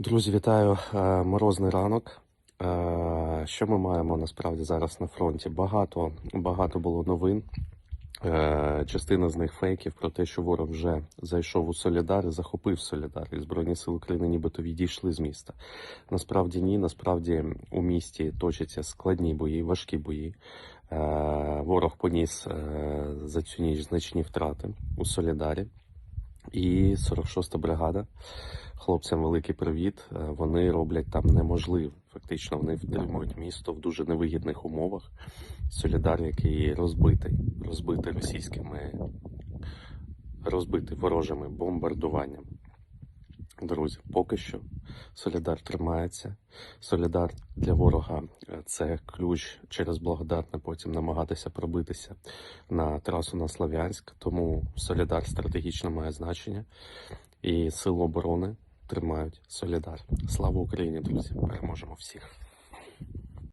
Друзі, вітаю! Е, Морозний ранок. Е, Що ми маємо насправді зараз на фронті? Багато, багато було новин. Е, Частина з них фейків про те, що ворог вже зайшов у Солідар і захопив Солідар, і Збройні сили України нібито відійшли з міста. Насправді ні. Насправді у місті точаться складні бої, важкі бої. Ворог поніс за цю ніч значні втрати у Солідарі. І 46-та бригада. Хлопцям великий привіт. Е, Вони роблять там неможливе. Фактично, вони втримують місто в дуже невигідних умовах. Солідар, який розбитий, розбитий російськими, розбитий ворожими бомбардуваннями. Друзі, поки що Солідар тримається. Солідар для ворога е, це ключ через благодатне потім намагатися пробитися на трасу на Слав'янськ. Тому Солідар стратегічно має значення. І сили оборони тримають Солідар. Слава Україні, друзі! Переможемо всіх!